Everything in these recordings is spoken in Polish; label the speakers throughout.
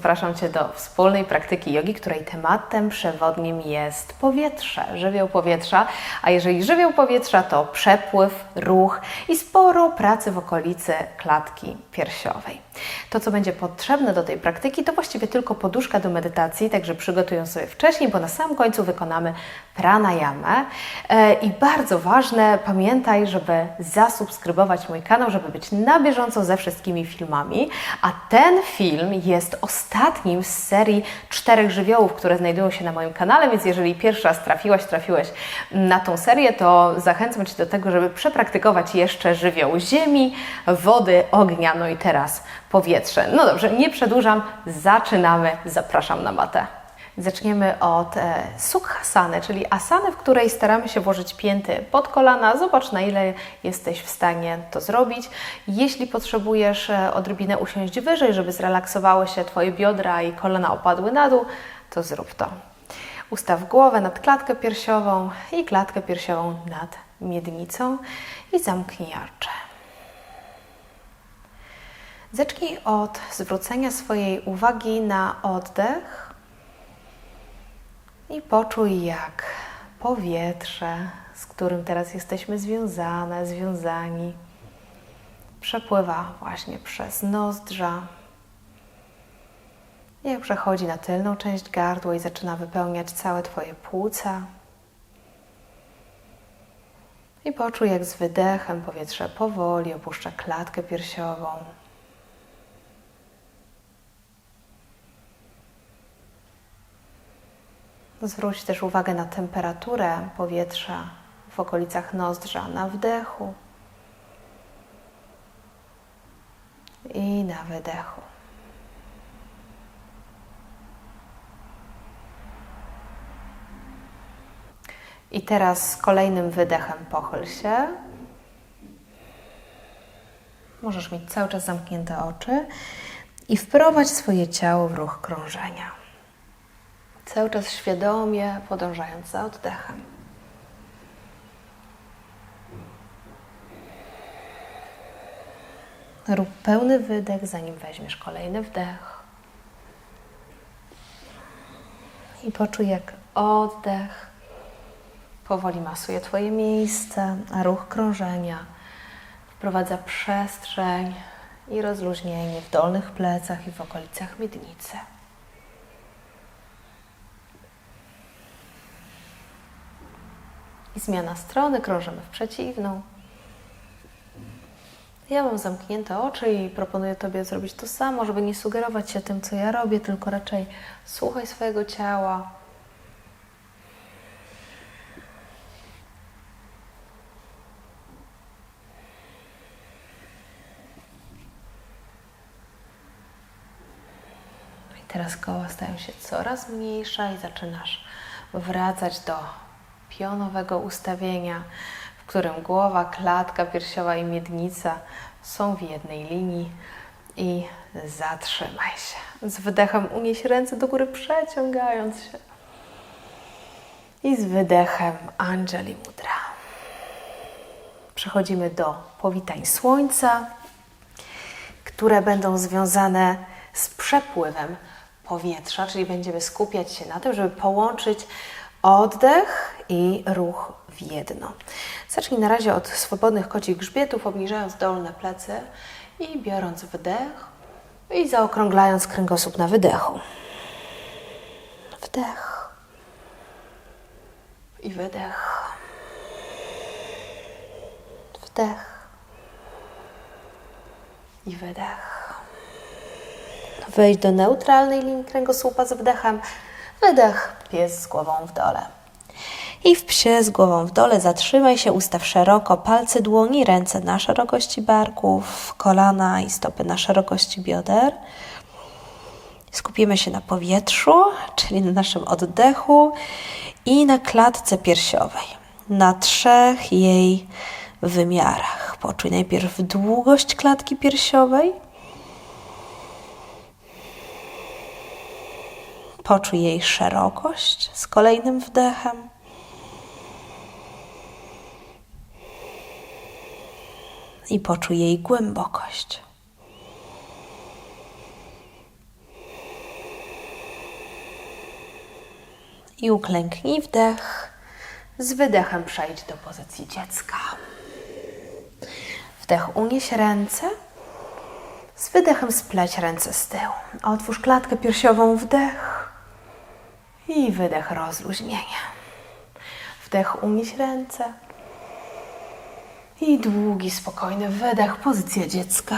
Speaker 1: Zapraszam Cię do wspólnej praktyki jogi, której tematem przewodnim jest powietrze, żywioł powietrza. A jeżeli żywioł powietrza, to przepływ, ruch i sporo pracy w okolicy klatki piersiowej. To, co będzie potrzebne do tej praktyki, to właściwie tylko poduszka do medytacji, także przygotuj ją sobie wcześniej, bo na samym końcu wykonamy pranayamę. E, I bardzo ważne, pamiętaj, żeby zasubskrybować mój kanał, żeby być na bieżąco ze wszystkimi filmami. A ten film jest ostatnim z serii czterech żywiołów, które znajdują się na moim kanale, więc jeżeli pierwszy raz trafiłaś, trafiłeś na tą serię, to zachęcam Cię do tego, żeby przepraktykować jeszcze żywioł ziemi, wody, ognia, no i teraz powietrze. No dobrze, nie przedłużam, zaczynamy, zapraszam na matę. Zaczniemy od e, sukhasany, czyli asany, w której staramy się włożyć pięty pod kolana. Zobacz, na ile jesteś w stanie to zrobić. Jeśli potrzebujesz e, odrobinę usiąść wyżej, żeby zrelaksowały się Twoje biodra i kolana opadły na dół, to zrób to. Ustaw głowę nad klatkę piersiową i klatkę piersiową nad miednicą i zamknij oczy. Zacznij od zwrócenia swojej uwagi na oddech i poczuj, jak powietrze, z którym teraz jesteśmy związane, związani, przepływa właśnie przez nozdrza. Jak przechodzi na tylną część gardła i zaczyna wypełniać całe Twoje płuca. I poczuj, jak z wydechem powietrze powoli opuszcza klatkę piersiową. Zwróć też uwagę na temperaturę powietrza w okolicach nozdrza na wdechu i na wydechu. I teraz kolejnym wydechem pochyl się. Możesz mieć cały czas zamknięte oczy i wprowadź swoje ciało w ruch krążenia cały czas świadomie podążając za oddechem. Rób pełny wydech, zanim weźmiesz kolejny wdech. I poczuj, jak oddech powoli masuje Twoje miejsce, a ruch krążenia wprowadza przestrzeń i rozluźnienie w dolnych plecach i w okolicach miednicy. I zmiana strony, krążymy w przeciwną. Ja mam zamknięte oczy i proponuję Tobie zrobić to samo, żeby nie sugerować się tym, co ja robię, tylko raczej słuchaj swojego ciała. I teraz koła stają się coraz mniejsze i zaczynasz wracać do pionowego ustawienia, w którym głowa, klatka piersiowa i miednica są w jednej linii i zatrzymaj się. Z wydechem unieś ręce do góry, przeciągając się. I z wydechem Anjali Mudra. Przechodzimy do powitań słońca, które będą związane z przepływem powietrza, czyli będziemy skupiać się na tym, żeby połączyć oddech i ruch w jedno. Zacznij na razie od swobodnych kocich grzbietów, obniżając dolne plecy i biorąc wdech i zaokrąglając kręgosłup na wydechu. Wdech i wydech. Wdech i wydech. Wejdź do neutralnej linii kręgosłupa z wdechem. Wydech, pies z głową w dole i w psie z głową w dole zatrzymaj się, ustaw szeroko palce dłoni, ręce na szerokości barków, kolana i stopy na szerokości bioder. Skupimy się na powietrzu, czyli na naszym oddechu i na klatce piersiowej, na trzech jej wymiarach. Poczuj najpierw długość klatki piersiowej. Poczuj jej szerokość z kolejnym wdechem. I poczuj jej głębokość. I uklęknij wdech. Z wydechem przejdź do pozycji dziecka. Wdech unieś ręce. Z wydechem spleć ręce z tyłu. Otwórz klatkę piersiową wdech. I wydech rozluźnienie. Wdech unieś ręce. I długi, spokojny wydech, pozycja dziecka.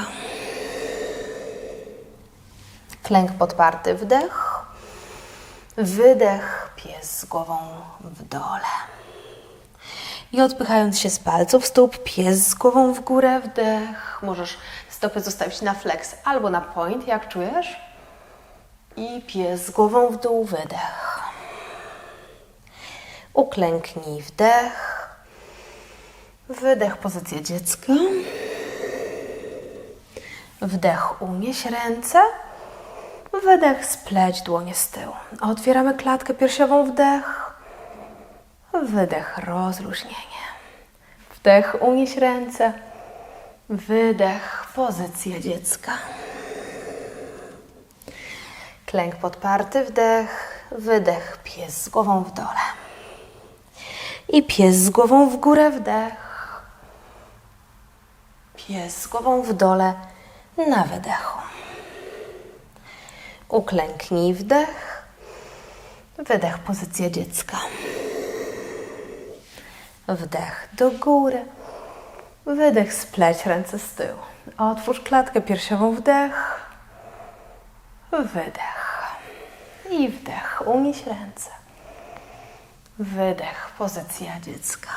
Speaker 1: Klęk podparty, wdech. Wydech, pies z głową w dole. I odpychając się z palców stóp, pies z głową w górę, wdech. Możesz stopy zostawić na flex albo na point, jak czujesz. I pies z głową w dół, wydech. Uklęknij, wdech. Wydech, pozycja dziecka. Wdech, unieś ręce. Wydech, spleć dłonie z tyłu. Otwieramy klatkę piersiową, wdech. Wydech, rozluźnienie. Wdech, unieś ręce. Wydech, pozycja dziecka. Klęk podparty, wdech. Wydech, pies z głową w dole. I pies z głową w górę, wdech. Pies z głową w dole na wydechu. Uklęknij wdech. Wydech pozycja dziecka. Wdech do góry. Wydech spleć ręce z tyłu. Otwórz klatkę piersiową wdech. Wydech. I wdech. Unieś ręce. Wydech pozycja dziecka.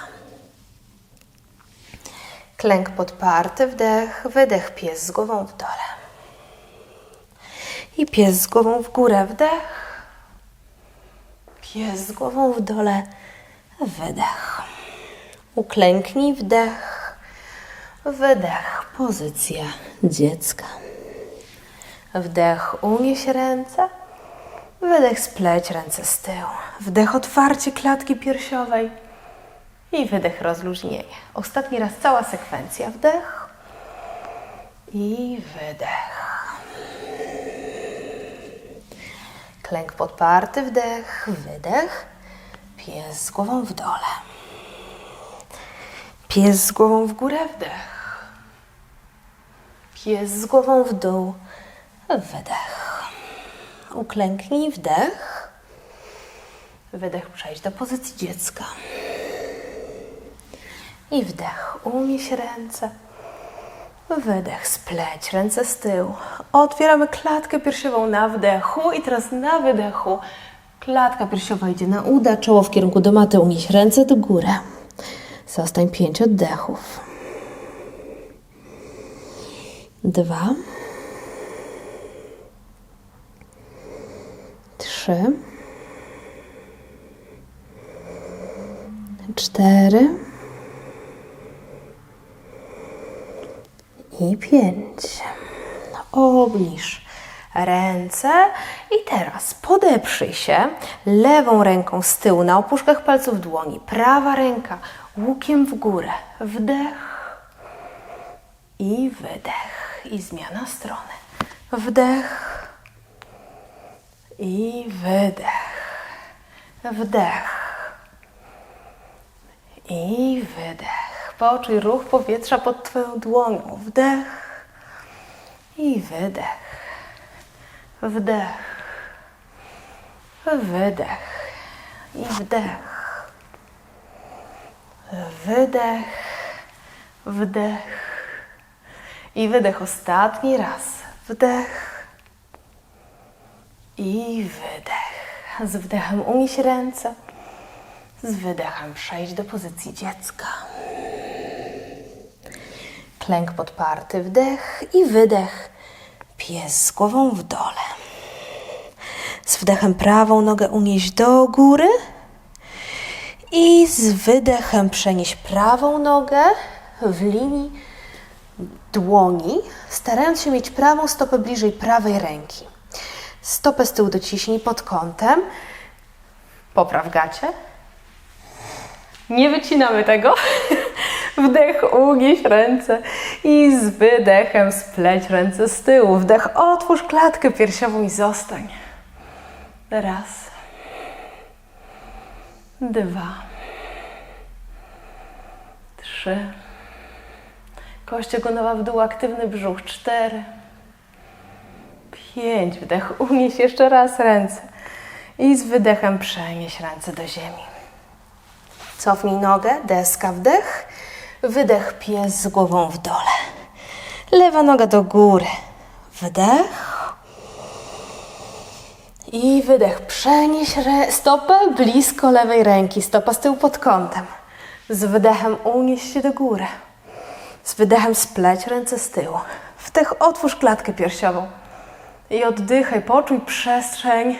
Speaker 1: Klęk podparty, wdech, wydech, pies z głową w dole. I pies z głową w górę, wdech. Pies z głową w dole, wydech. Uklęknij, wdech, wydech, pozycja dziecka. Wdech, unieś ręce, wydech, spleć ręce z tyłu. Wdech, otwarcie klatki piersiowej i wydech, rozluźnienie. Ostatni raz cała sekwencja. Wdech i wydech. Klęk podparty, wdech, wydech. Pies z głową w dole. Pies z głową w górę, wdech. Pies z głową w dół, wydech. Uklęknij, wdech. Wydech, przejdź do pozycji dziecka. I wdech, unieś ręce. Wydech, spleć ręce z tyłu. Otwieramy klatkę piersiową na wdechu i teraz na wydechu. Klatka piersiowa idzie na uda, czoło w kierunku do maty, unieś ręce do góry. Zostań pięć oddechów. Dwa. Trzy. Cztery. i pięć. Obniż ręce i teraz podeprzyj się lewą ręką z tyłu na opuszkach palców dłoni. Prawa ręka łukiem w górę. Wdech i wydech. I zmiana strony. Wdech i wydech. Wdech i wydech. Poczuj ruch powietrza pod Twoją dłonią. Wdech i wydech. Wdech. Wydech. I wdech. Wydech. Wdech. I wydech ostatni raz. Wdech. I wydech. Z wdechem unieś ręce. Z wydechem przejdź do pozycji dziecka. Klęk podparty, wdech i wydech. Pies z głową w dole. Z wdechem prawą nogę unieś do góry. I z wydechem przenieś prawą nogę w linii dłoni, starając się mieć prawą stopę bliżej prawej ręki. Stopę z tyłu dociśnij pod kątem. Popraw gacie. Nie wycinamy tego. Wdech, unieś ręce i z wydechem spleć ręce z tyłu. Wdech, otwórz klatkę piersiową i zostań. Raz. dwa, trzy. Kość ogonowa w dół, aktywny brzuch. Cztery, pięć. Wdech, unieś jeszcze raz ręce. I z wydechem przenieś ręce do ziemi. Cofnij nogę, deska, wdech. Wydech, pies z głową w dole. Lewa noga do góry. Wdech. I wydech. Przenieś stopę blisko lewej ręki. Stopa z tyłu pod kątem. Z wydechem unieś się do góry. Z wydechem spleć ręce z tyłu. Wdech, otwórz klatkę piersiową. I oddychaj, poczuj przestrzeń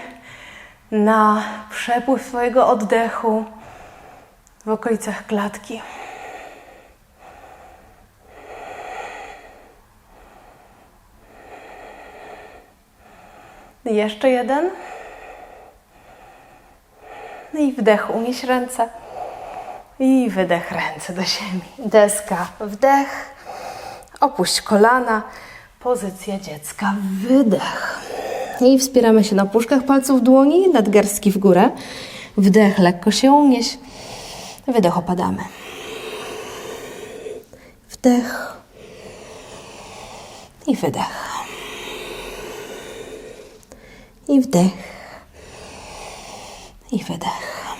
Speaker 1: na przepływ swojego oddechu w okolicach klatki. Jeszcze jeden. No i wdech, unieś ręce. I wydech ręce do ziemi. Deska, wdech. Opuść kolana. Pozycja dziecka, wydech. I wspieramy się na puszkach palców dłoni, nadgarstki w górę. Wdech, lekko się unieś. Wydech, opadamy. Wdech. I wydech. I wdech. I wydech.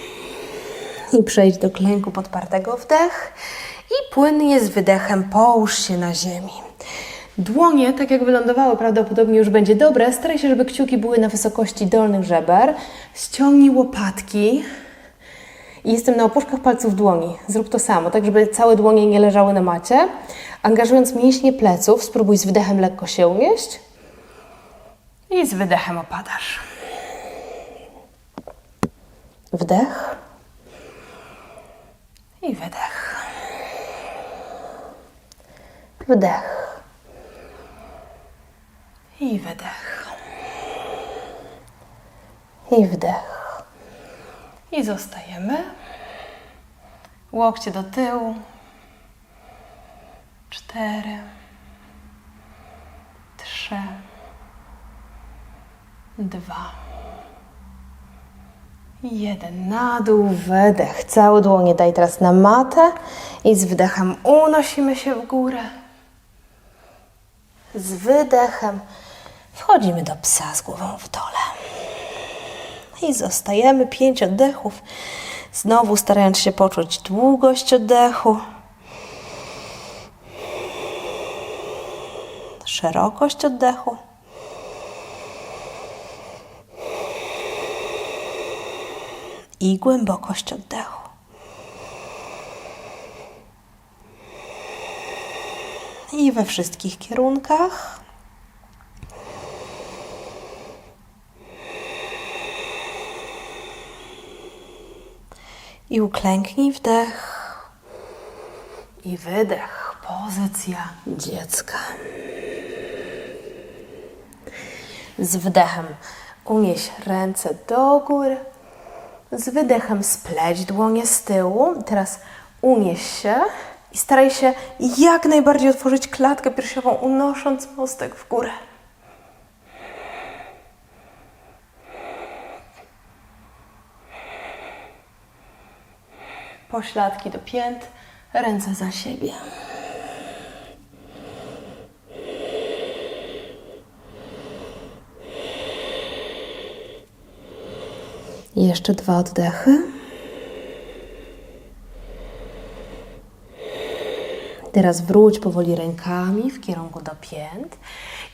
Speaker 1: I przejdź do klęku podpartego wdech. I płynnie z wydechem połóż się na ziemi. Dłonie, tak jak wylądowały, prawdopodobnie już będzie dobre. Staraj się, żeby kciuki były na wysokości dolnych żeber. Ściągnij łopatki. I jestem na opuszkach palców dłoni. Zrób to samo, tak żeby całe dłonie nie leżały na macie. Angażując mięśnie pleców, spróbuj z wydechem lekko się unieść. I z wydechem opadasz. Wdech. I wydech. Wdech. I wydech. I wdech. I zostajemy. Łokcie do tyłu. Cztery. Trzy. Dwa. Jeden na dół, wydech. Całe dłonie daj teraz na matę i z wydechem unosimy się w górę. Z wydechem wchodzimy do psa z głową w dole. I zostajemy pięć oddechów. Znowu starając się poczuć długość oddechu. Szerokość oddechu. I głębokość oddechu. I we wszystkich kierunkach. I uklęknij wdech. I wydech. Pozycja dziecka. Z wdechem unieś ręce do góry. Z wydechem spleć dłonie z tyłu. Teraz unieś się i staraj się jak najbardziej otworzyć klatkę piersiową, unosząc mostek w górę. Pośladki do pięt, ręce za siebie. Jeszcze dwa oddechy. Teraz wróć powoli rękami w kierunku do pięt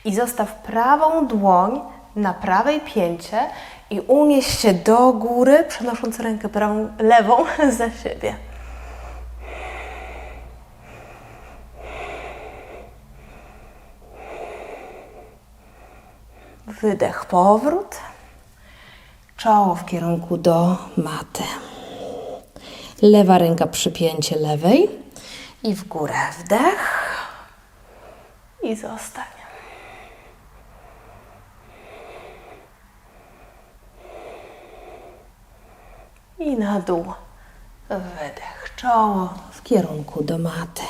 Speaker 1: i zostaw prawą dłoń na prawej pięcie i unieś się do góry, przenosząc rękę prawą, lewą za siebie. Wydech, powrót. Czoło w kierunku do maty. Lewa ręka przypięcie lewej i w górę wdech i zostań. i na dół. Wydech czoło w kierunku do maty.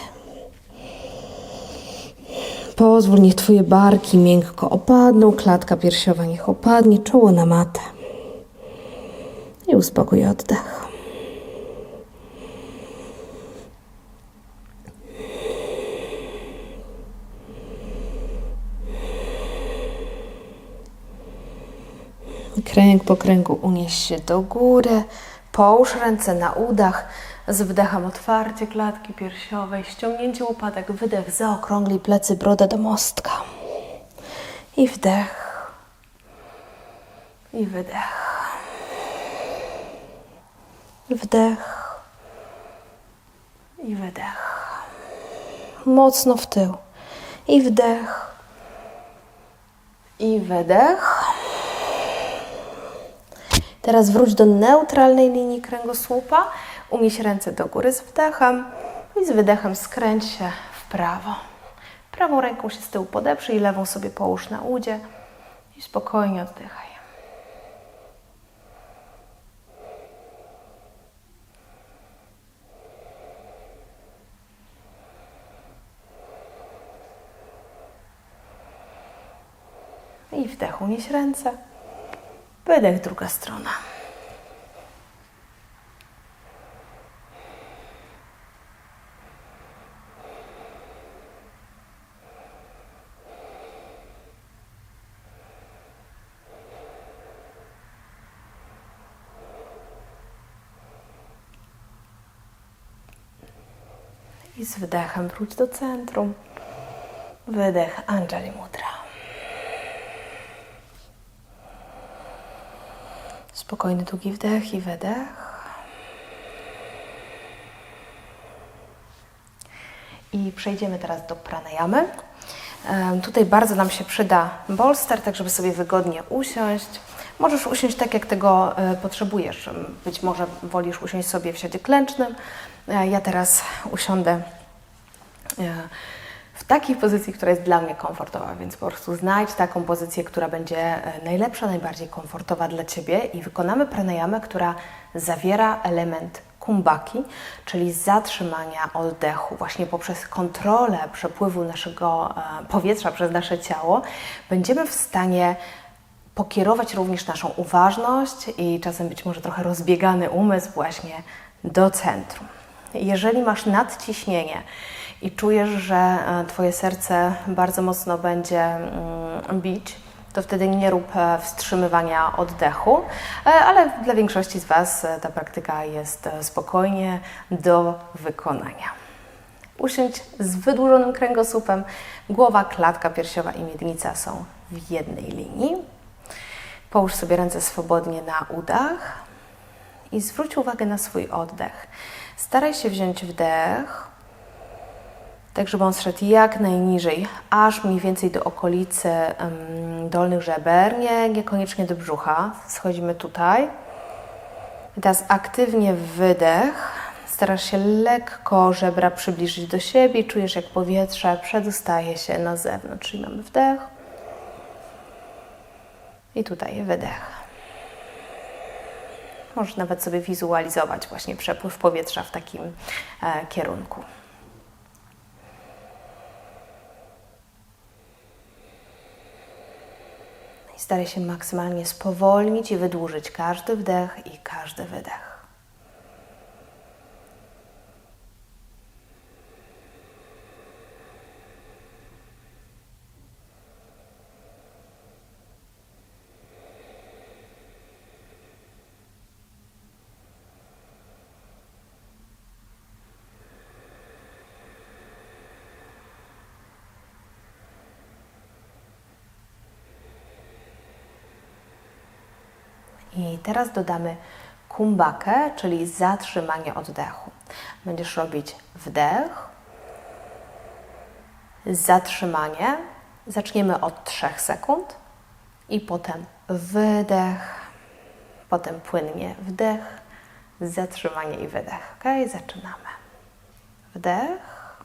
Speaker 1: Pozwól, niech Twoje barki miękko opadną, klatka piersiowa niech opadnie, czoło na matę. I uspokój oddech. Kręg po kręgu unieś się do góry, Połóż ręce na udach. Z wdechem otwarcie klatki piersiowej, ściągnięcie łopatek, wydech, zaokrąglij plecy, brodę do mostka. I wdech. I wydech. Wdech. I wydech. Mocno w tył. I wdech. I wydech. Teraz wróć do neutralnej linii kręgosłupa. Unieś ręce do góry z wdechem i z wydechem skręć się w prawo. Prawą ręką się z tyłu podeprzyj, lewą sobie połóż na udzie i spokojnie oddychaj. I wdech unieś ręce. Wydech druga strona. I z wydechem wróć do centrum. Wydech Anjali Mudra. Spokojny, długi wdech i wydech. I przejdziemy teraz do pranayamy. Tutaj bardzo nam się przyda bolster, tak żeby sobie wygodnie usiąść. Możesz usiąść tak, jak tego e, potrzebujesz. Być może wolisz usiąść sobie w siadzie klęcznym. E, Ja teraz usiądę e, takiej pozycji, która jest dla mnie komfortowa, więc po prostu znajdź taką pozycję, która będzie e, najlepsza, najbardziej komfortowa dla Ciebie i wykonamy pranayamę, która zawiera element kumbaki, czyli zatrzymania oddechu. Właśnie poprzez kontrolę przepływu naszego e, powietrza przez nasze ciało będziemy w stanie pokierować również naszą uważność i czasem być może trochę rozbiegany umysł właśnie do centrum. Jeżeli masz nadciśnienie i czujesz, że e, Twoje serce bardzo mocno będzie mm, bić, to wtedy nie rób e, wstrzymywania oddechu, e, ale dla większości z Was ta praktyka jest spokojnie do wykonania. Usiądź z wydłużonym kręgosłupem, głowa, klatka piersiowa i miednica są w jednej linii. Połóż sobie ręce swobodnie na udach i zwróć uwagę na swój oddech. Staraj się wziąć wdech, tak żeby on szedł jak najniżej, aż mniej więcej do okolicy em, dolnych żeber, nie, niekoniecznie do brzucha. Schodzimy tutaj. Teraz aktywnie wydech. Starasz się lekko żebra przybliżyć do siebie. Czujesz, jak powietrze przedostaje się na zewnątrz. Czyli mamy wdech. I tutaj wydech. Możesz nawet sobie wizualizować właśnie przepływ powietrza w takim e, kierunku. Staraj się maksymalnie spowolnić i wydłużyć każdy wdech i każdy wydech. I teraz dodamy kumbakę, czyli zatrzymanie oddechu. Będziesz robić wdech, zatrzymanie. Zaczniemy od 3 sekund i potem wydech, potem płynnie wdech, zatrzymanie i wydech. Ok, zaczynamy. Wdech,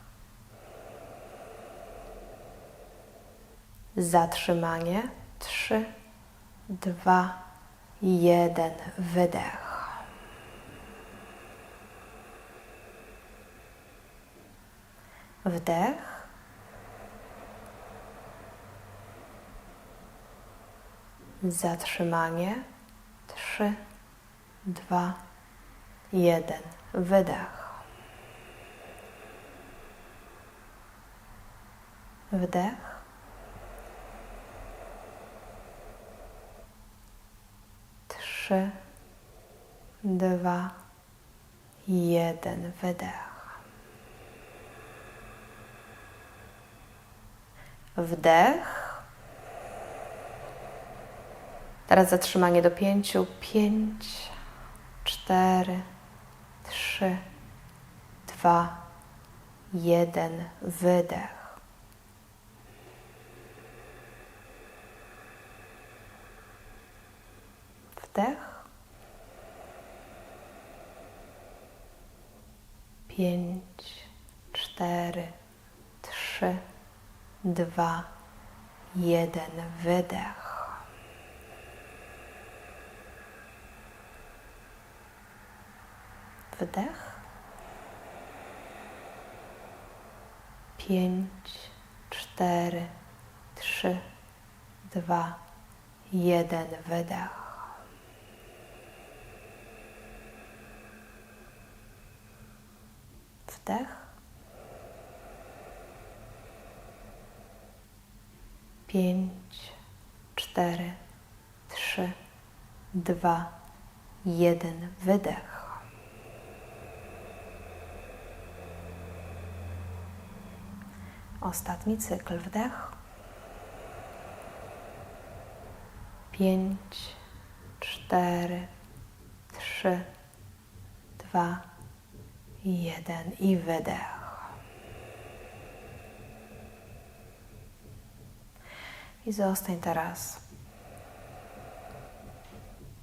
Speaker 1: zatrzymanie. 3, 2, jeden wydech. Wdech. Zatrzymanie. Trzy, dwa, jeden. Wydech. Wdech. Trzy, dwa, jeden. Wydech. Wdech. Teraz zatrzymanie do pięciu. Pięć, cztery, trzy, dwa, jeden. Wydech. Wdech. Pięć, cztery, trzy, dwa, jeden. Wydech. Wdech. Pięć, cztery, trzy, dwa, jeden. Wydech. Wdech. Pięć, cztery, trzy, dwa, jeden. Wydech. Ostatni cykl. Wdech. Pięć, cztery, trzy, dwa, jeden. I wydech. I zostań teraz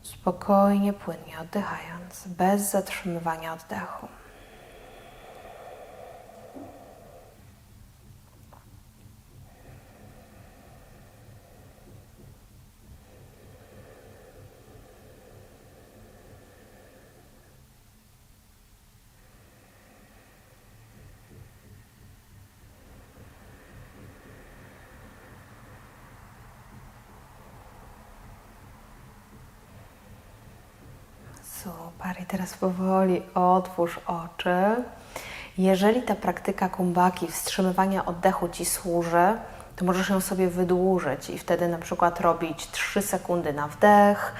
Speaker 1: spokojnie, płynnie oddychając, bez zatrzymywania oddechu. Super. I teraz powoli otwórz oczy. Jeżeli ta praktyka kumbaki, wstrzymywania oddechu Ci służy, to możesz ją sobie wydłużyć i wtedy na przykład robić 3 sekundy na wdech,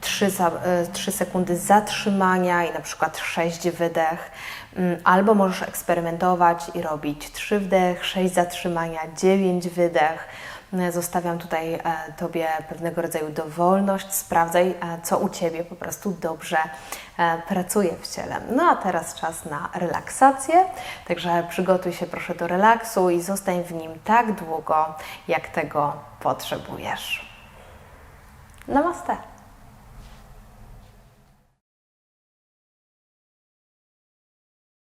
Speaker 1: 3, za, 3 sekundy zatrzymania i na przykład 6 wydech. Mm, Albo możesz eksperymentować i robić 3 wdech, 6 zatrzymania, 9 wydech. Zostawiam tutaj e, Tobie pewnego rodzaju dowolność. Sprawdzaj, e, co u Ciebie po prostu dobrze e, pracuje w ciele. No a teraz czas na relaksację. Także przygotuj się proszę do relaksu i zostań w nim tak długo, jak tego potrzebujesz. Namaste.